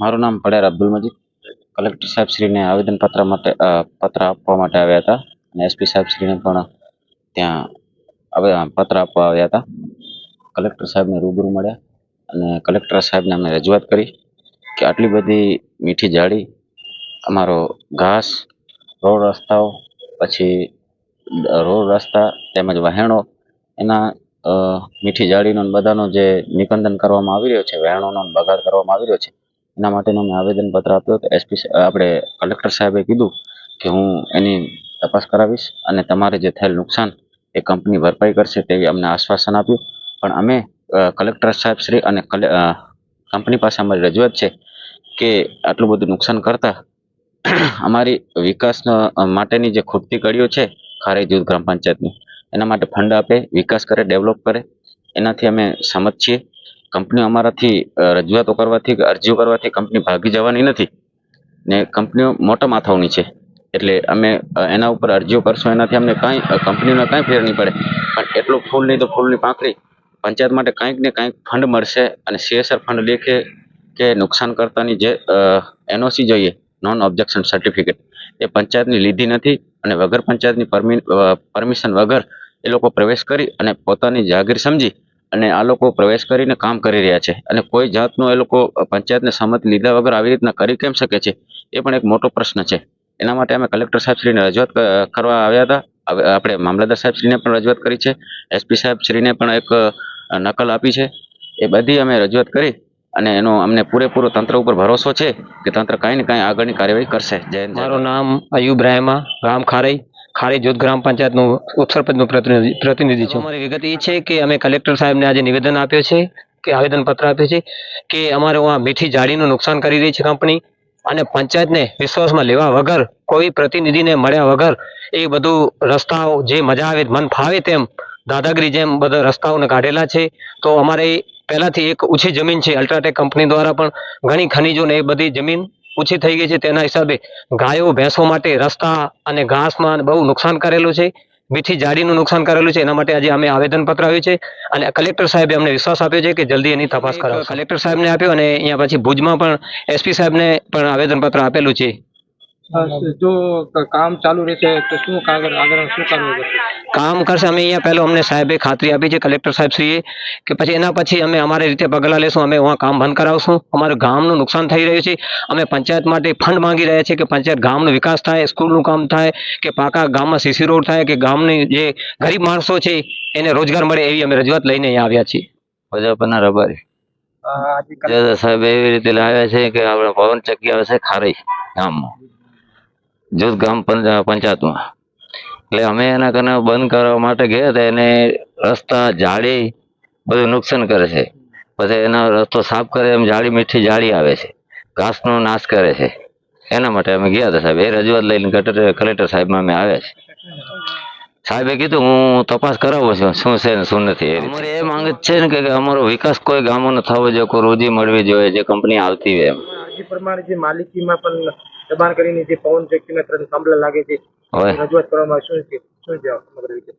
મારું નામ પડેર અબ્દુલ મજીદ. કલેક્ટર સાહેબશ્રીને આવેદનપત્ર માટે પત્ર આપવા માટે આવ્યા હતા. અને એસપી સાહેબશ્રીને પણ ત્યાં પત્ર આપવા આવ્યા હતા. કલેક્ટર સાહેબને રૂબરૂ મળ્યા અને કલેક્ટર સાહેબને અમે રજૂઆત કરી કે આટલી બધી મીઠી જાળી, અમારો ઘાસ, રોડ રસ્તાઓ, પછી રોડ રસ્તા તેમજ વહેણો, એના મીઠી જાળીનો બધાનો જે નિકંદન કરવામાં આવી રહ્યો છે, વહેણોનો બગાડ કરવામાં આવી રહ્યો છે એના માટેનું મેં આવેદનપત્ર આપ્યો તો એસપી આપણે કલેક્ટર સાહેબે કીધું કે હું એની તપાસ કરાવીશ અને તમારે જે થયેલ નુકસાન એ કંપની ભરપાઈ કરશે તેવી અમને આશ્વાસન આપ્યું. પણ અમે કલેક્ટર સાહેબ શ્રી અને કંપની પાસે અમારી રજૂઆત છે કે આટલું બધું નુકસાન કરતાં અમારી વિકાસ માટેની જે ખૂટતી કડીઓ છે ખારે જૂથ ગ્રામ પંચાયતની, એના માટે ફંડ આપે, વિકાસ કરે, ડેવલપ કરે. એનાથી અમે સમજ છીએ. કંપનીઓ અમારાથી રજૂઆતો કરવાથી, અરજીઓ કરવાથી કંપની ભાગી જવાની નથી. ને કંપનીઓ મોટા માથાઓની છે. એટલે અમે એના ઉપર અરજીઓ કરશું, એનાથી અમને કાંઈ કંપનીને કાંઈ ફેર નહીં પડે. પણ એટલું ફૂલ નહીં તો ફૂલની પાંખડી. પંચાયત માટે કાંઈક ને કાંઈક ફંડ મળશે અને સીએસઆર ફંડ લેખે કે નુકસાનકર્તાની જે એનઓસી જોઈએ, નોન ઓબ્જેક્શન સર્ટિફિકેટ. એ પંચાયતની લીધી નથી અને વગર પંચાયતની પરમિશન વગર એ લોકો પ્રવેશ કરી અને પોતાની જાગીર સમજી અને આ લોકો પ્રવેશ કરીને કામ કરી રહ્યા છે. અને કોઈ જાતનો એ લોકો પંચાયતને સંમતિ લીધા વગર આવી રીતના કરી કેમ શકે છે? એ પણ એક મોટો પ્રશ્ન છે. એના માટે અમે કલેક્ટર સાહેબશ્રીને રજૂઆત કરવા આવ્યા હતા. આપણે મામલતદાર સાહેબશ્રીને પણ રજૂઆત કરી છે. એસપી સાહેબશ્રીને પણ એક નકલ આપી છે. એ બધી અમે રજૂઆત કરી અને એનો અમને પૂરેપૂરો તંત્ર ઉપર ભરોસો છે કે તંત્ર કાંઈ ને કાંઈ આગળની કાર્યવાહી કરશે. જય મારું નામ અયુબ રહેમા, ગામ ખારઈ. ખારઈ જૂથ ગ્રામ પંચાયતનું ઉપસરપંચનું પ્રતિનિધિ છું. અમારી વિગત એ છે કે અમે કલેક્ટર સાહેબને આજે નિવેદન આપ્યો છે, કે આવેદન પત્ર આપ્યું છે, કે અમારે આ મીઠી જાળીનું નુકસાન કરી રહી છે કંપની અને પંચાયતને વિશ્વાસમાં લેવા વગર, કોઈ પ્રતિનિધિને મળ્યા વગર એ બધું રસ્તાઓ જે મજા આવે, મન ફાવે તેમ દાદાગીરી જેમ બધા રસ્તાઓને કાઢેલા છે. તો અમારે પહેલાંથી એક ઓછી જમીન છે, અલ્ટ્રાટેક કંપની દ્વારા પણ ઘણી ખનીજોને એ બધી જમીન ઓછી થઈ ગઈ છે તેના હિસાબે ગાયો ભેંસો માટે રસ્તા અને ઘાસમાં બહુ નુકસાન કરેલું છે, મીઠી જાળીનું નુકસાન કરેલું છે, એના માટે આજે અમે આવેદનપત્ર આવ્યું છે અને કલેક્ટર સાહેબે અમને વિશ્વાસ આપ્યો છે કે જલ્દી એની તપાસ કરાવો કલેક્ટર સાહેબને આપ્યો અને અહીંયા પછી ભુજમાં પણ એસપી સાહેબને પણ આવેદનપત્ર આપેલું છે. જો કામ ચાલુ રહેશે તો શું કાગળ આગળ શું કરવું પડશે કામ કરશે અમે અહીંયા પહેલો અમને સાહેબે ખાતરી આપી છે કલેક્ટર સાહેબ શ્રીએ કે પછી એના પછી અમે અમારી રીતે પગલાં લેશું અમે વहाँ કામ બંધ કરાવશું. અમારું ગામનું નુકસાન થઈ રહ્યું છે. અમે પંચાયત માટે ફંડ માંગી રહ્યા છીએ કે પંચાયત ગામનો વિકાસ થાય સ્કૂલનું કામ થાય કે પાકા ગામમાં સીસી રોડ થાય કે ગામની જે ગરીબ માણસો છે એને રોજગાર મળે એવી અમે રજૂઆત લઈને અહીંયા આવ્યા છીએ. પ્રજાપતિના રબારી. સાહેબ એવી રીતે લાવ્યા છે કે આપણે પવન ચક્કી આવે છે ખારી ગામમાં. જૂથ ગામ પંચ- પંચાયતમાં. એટલે અમે એના કને બંધ કરવા માટે ગયા હતા, એને રસ્તા, જાળી બધું નુકસાન કરે છે. પછી એનો રસ્તો સાફ કરે, એમ જાળી, મીઠી જાળી આવે છે. ઘાસનો નાશ કરે છે. એના માટે અમે ગયા હતા સાહેબ. એ રજૂઆત લઈને કલેક્ટર સાહેબમાં અમે આવ્યા છે સાહેબે કીધું, હું તપાસ કરાવું છું, શું છે ને શું નથી. અમારે એ માંગ છે ને કે અમારો વિકાસ કોઈ ગામોનો થવો જોઈએ, કોઈ રોજી મળવી જોઈએ, જે કંપની આવતી હોય એમ. માલિકીમાં પણ દબાણ કરીને જે પવન ચક્કીના ત્રણ થાંભલા લાગે છે. રજૂઆત કરવામાં શું છે? શું જવાબ? સમગ્ર વિગત